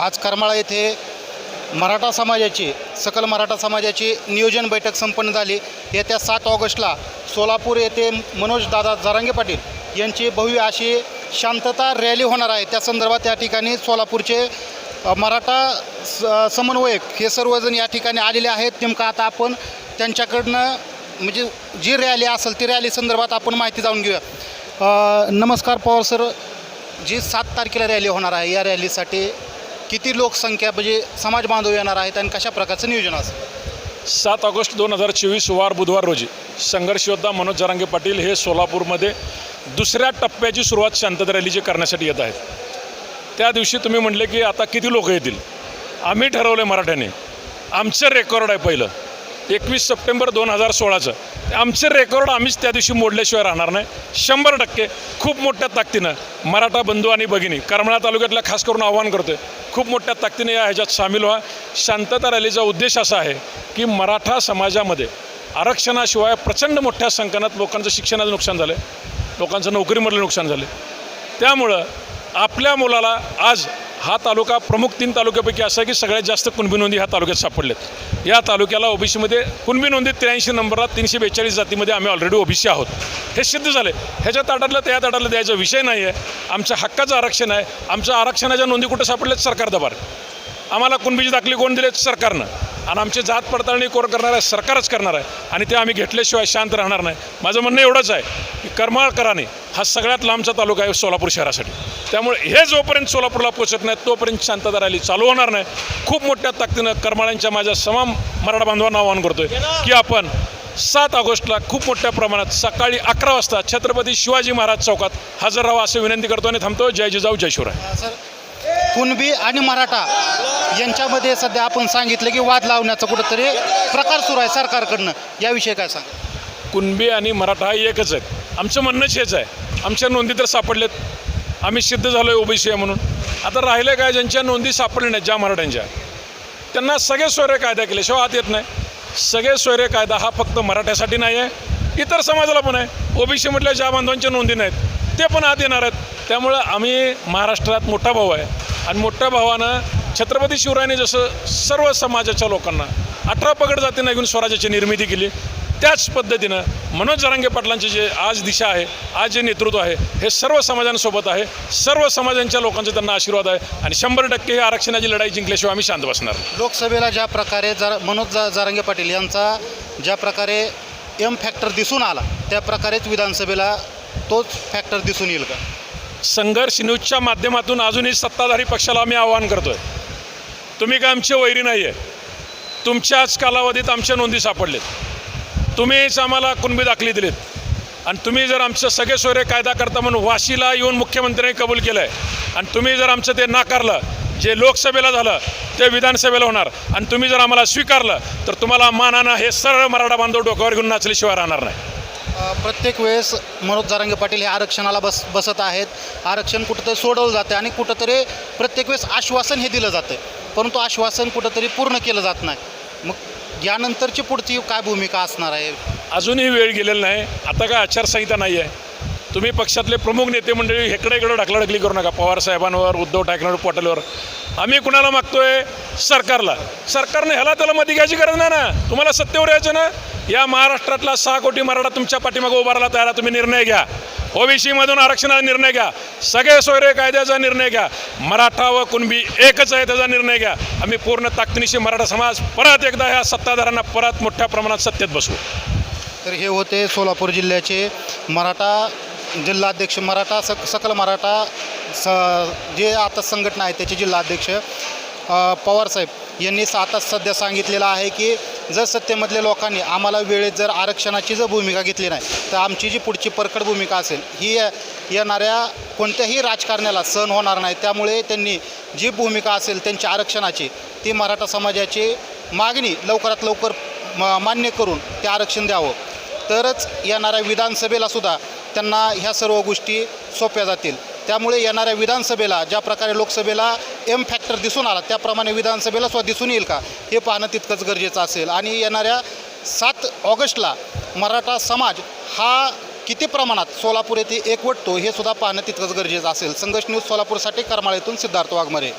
आज करमाळा येथे मराठा समाजाची सकल मराठा समाजाची नियोजन बैठक संपन्न झाली. येत्या सात ऑगस्टला सोलापूर येथे मनोजदादा जरांगे पाटील यांची भव्य अशी शांतता रॅली होणार आहे. त्या संदर्भात या ठिकाणी सोलापूरचे मराठा स समन्वयक हे सर्वजण या ठिकाणी आलेले आहेत. नेमकं आता आपण त्यांच्याकडनं म्हणजे जी रॅली असेल ती रॅली संदर्भात आपण माहिती जाणून घेऊया. नमस्कार पवार सर. जी सात तारखेला रॅली होणार आहे या रॅलीसाठी किती लोकसंख्या म्हणजे समाज बांधव येणार आहेत आणि कशा प्रकारचं नियोजन असेल सात ऑगस्ट दोन हजार चोवीस वार बुधवार रोजी संघर्षयोद्धा मनोज जरांगे पाटील हे सोलापूरमध्ये दुसऱ्या टप्प्याची सुरुवात शांतता रॅलीची करण्यासाठी येत आहेत. त्या दिवशी तुम्ही म्हणले की आता किती लोक येतील? आम्ही ठरवलं मराठ्याने. आमचं रेकॉर्ड आहे पहिलं. एकवीस सप्टेंबर दोन हजार सोळाचं. आमचे रेकॉर्ड आम्हीच त्या दिवशी मोडल्याशिवाय राहणार नाही. शंभर टक्के खूप मोठ्या ताकदीनं मराठा बंधू आणि भगिनी करमळा तालुक्यातल्या खास करून आव्हान करतोय. खूप मोठ्या ताकदीने या ह्याच्यात सामील व्हा. शांतता रॅलीचा उद्देश असा आहे की मराठा समाजामध्ये आरक्षणाशिवाय प्रचंड मोठ्या संकनात लोकांचं शिक्षणाचं नुकसान झालं लोकांचं नोकरीमधलं नुकसान झालं त्यामुळं आपल्या मुलाला आज हा तालुका प्रमुख तीन तालुक्यापैकी असा की सगळ्यात जास्त कुणबी नोंदी ह्या तालुक्यात सापडलेत या तालुक्याला ओबीसीमध्ये कुणबी नोंदी त्र्याऐंशी नंबरात तीनशे बेचाळीस जातीमध्ये आम्ही ऑलरेडी ओबीसी आहोत. हे सिद्ध झाले ह्याच्या ताटातलं त्या ताटातलं द्यायचा विषय नाही आहे. आमच्या हक्काचं आरक्षण आहे. आमच्या आरक्षणाच्या नोंदी कुठं सापडल्यात? सरकार दबार. आम्हाला कुणबीची दाखली कोण दिलेत? सरकारनं. आणि आमची जात पडताळणी कोण करणार आहे सरकारच करणार आहे. आणि ते आम्ही घेतल्याशिवाय शांत राहणार नाही. माझं म्हणणं एवढंच आहे की करमाळकराने हा सगळ्यात लांबचा तालुका आहे सोलापूर शहरासाठी. त्यामुळे हे जोपर्यंत सोलापूरला पोचत नाही तोपर्यंत शांतता रॅली चालू होणार नाही. खूप मोठ्या ताकदीनं करमाळ्यांच्या माझ्या समान मराठा बांधवांना आवाहन करतोय की आपण सात ऑगस्टला खूप मोठ्या प्रमाणात सकाळी अकरा वाजता छत्रपती शिवाजी महाराज चौकात हजर राहावं असं विनंती करतो आणि थांबतो. जय जिजाऊ जय शिवराय. सर कुणबी आणि मराठा यांच्यामध्ये सध्या आपण सांगितलं की वाद लावण्याचा कुठंतरी प्रकार सुरू आहे सरकारकडनं. याविषयी काय सांग? कुणबी आणि मराठा एकच आहेत. आमचं म्हणणंच हेच आहे. आमच्या नोंदी तर सापडलेत आम्ही सिद्ध झालो आहे ओबीसी आहे म्हणून. आता राहिले काय? ज्यांच्या नोंदी सापडल्या नाहीत ज्या मराठ्यांच्या. त्यांना सगळे सोयरे कायदा केल्याशिवाय आत येत नाही. सगळे सोयरे कायदा हा फक्त मराठ्यासाठी नाही आहे. इतर समाजाला पण आहे. ओबीसी म्हटल्या ज्या बांधवांच्या नोंदी नाहीत ते पण आत येणार आहेत. त्यामुळं आम्ही महाराष्ट्रात मोठा भाऊ आहे. आणि मोठ्या भावानं छत्रपती शिवरायाने जसं सर्व समाजाच्या लोकांना अठरा पगड जातींना घेऊन स्वराज्याची निर्मिती केली त्याच पद्धतीनं मनोज जरांगे पाटलांची जे आज दिशा आहे आज जे नेतृत्व आहे हे सर्व समाजांसोबत आहे सर्व समाजांच्या लोकांचे त्यांना आशीर्वाद आहे आणि शंभर टक्के ही आरक्षणाची लढाई जिंकल्याशिवाय आम्ही शांत बसणार लोकसभेला ज्या प्रकारे जर मनोज जरांगे जारंगे पाटील यांचा ज्या प्रकारे एम फॅक्टर दिसून आला त्या प्रकारेच विधानसभेला तोच फॅक्टर दिसून येईल का? संघर्ष न्यूजच्या माध्यमातून अजूनही सत्ताधारी पक्षाला आम्ही आवाहन करतोय. तुम्ही काय आमचे वैरी नाही आहे तुमच्याच कालावधीत आमच्या नोंदी सापडलेत. तुम्हीच आम्हाला कुणबी दाखली दिलीत. आणि तुम्ही जर आमचं सगळे सोयरे कायदा करता म्हणून वाशीला येऊन मुख्यमंत्र्यांनी कबूल केलं आहे आणि तुम्ही जर आमचं ते नाकारलं जे लोकसभेला झालं ते विधानसभेला होणार. आणि तुम्ही जर आम्हाला स्वीकारलं तर तुम्हाला मानानं हे सरळ मराठा बांधव डोक्यावर घेऊन नाचल्याशिवाय राहणार नाही. प्रत्येक वेळेस मनोज जारंगे पाटील हे आरक्षणाला बस बसत आहेत. आरक्षण कुठंतरी सोडवलं जातं आणि कुठंतरी प्रत्येक वेळेस आश्वासन हे दिलं जातं. परंतु आश्वासन कुठंतरी पूर्ण केलं जात नाही. मग यानंतरची पुढची काय भूमिका असणार आहे? अजूनही वेळ गेलेला नाही. आता काय आचारसंहिता नाही आहे. तुम्ही पक्षातले प्रमुख नेते मंडळी हेकडे इकडं ढकलाढकली करू नका. पवार साहेबांवर उद्धव ठाकरेवर पटेलवर. आम्ही कुणाला मागतोय? सरकारला. सरकारने ह्याला त्याला मती घ्यायची गरज नाही ना. तुम्हाला सत्तेवर यायचं ना? या महाराष्ट्रातला सहा कोटी मराठा तुमच्या पाठीमागे उभारायला तयार आहे. तुम्ही निर्णय घ्या. ओबीसीमधून आरक्षणाचा निर्णय घ्या. सगळे सोयरे कायद्याचा निर्णय घ्या. मराठा व कुणबी एकच आहे त्याचा निर्णय घ्या. आम्ही पूर्ण ताकदीशी मराठा समाज परत एकदा ह्या सत्ताधाऱ्यांना परत मोठ्या प्रमाणात सत्तेत बसवू तर हे होते सोलापूर जिल्ह्याचे मराठा जिल्हाध्यक्ष मराठा सक सकल मराठा स जे आता संघटना आहे त्याचे जिल्हाध्यक्ष पवारसाहेब यांनी आता सध्या सांगितलेलं आहे की जर सत्तेमधल्या लोकांनी आम्हाला वेळेत जर आरक्षणाची जर भूमिका घेतली नाही तर आमची जी पुढची परखड भूमिका असेल ही येणाऱ्या कोणत्याही राजकारण्याला सहन होणार नाही. त्यामुळे त्यांनी जी भूमिका असेल त्यांच्या आरक्षणाची ती मराठा समाजाची मागणी लवकरात लवकर मान्य करून ते आरक्षण द्यावं. तरच येणाऱ्या विधानसभेला सुद्धा त्यांना ह्या सर्व गोष्टी सोप्या जातील. त्यामुळे येणाऱ्या विधानसभेला ज्या प्रकारे लोकसभेला एम फॅक्टर दिसून आला त्याप्रमाणे विधानसभेला सुद्धा दिसून येईल का? हे पाहणं तितकंच गरजेचं असेल. आणि येणाऱ्या सात ऑगस्टला मराठा समाज हा किती प्रमाणात सोलापूर येथे एकवटतो हे सुद्धा पाहणं तितकंच गरजेचं असेल. संघर्ष न्यूज सोलापूरसाठी करमाळेतून सिद्धार्थ वाघमारे.